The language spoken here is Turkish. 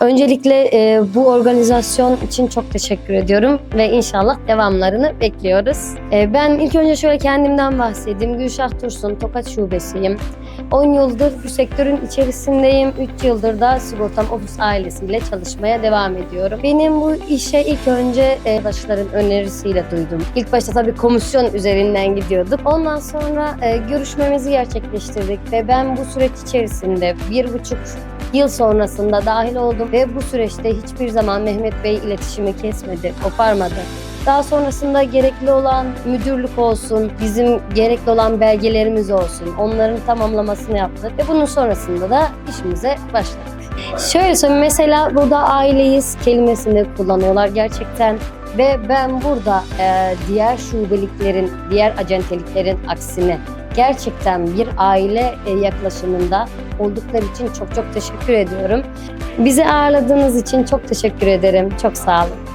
Öncelikle e, bu organizasyon için çok teşekkür ediyorum ve inşallah devamlarını bekliyoruz. E, ben ilk önce şöyle kendimden bahsedeyim. Gülşah Tursun, Tokat Şubesiyim. 10 yıldır bu sektörün içerisindeyim. 3 yıldır da Sigortam Ofis ailesiyle çalışmaya devam ediyorum. Benim bu işe ilk önce e, arkadaşların önerisiyle duydum. İlk başta tabii komisyon üzerinden gidiyorduk. Ondan sonra e, görüşmemizi gerçekleştirdik ve ben bu süreç içerisinde bir buçuk yıl sonrasında dahil oldum ve bu süreçte hiçbir zaman Mehmet Bey iletişimi kesmedi, koparmadı. Daha sonrasında gerekli olan müdürlük olsun, bizim gerekli olan belgelerimiz olsun. Onların tamamlamasını yaptık ve bunun sonrasında da işimize başladık. Şöyle söyleyeyim mesela burada aileyiz kelimesini kullanıyorlar gerçekten. Ve ben burada e, diğer şubeliklerin, diğer acenteliklerin aksine gerçekten bir aile e, yaklaşımında oldukları için çok çok teşekkür ediyorum. Bizi ağırladığınız için çok teşekkür ederim. Çok sağ olun.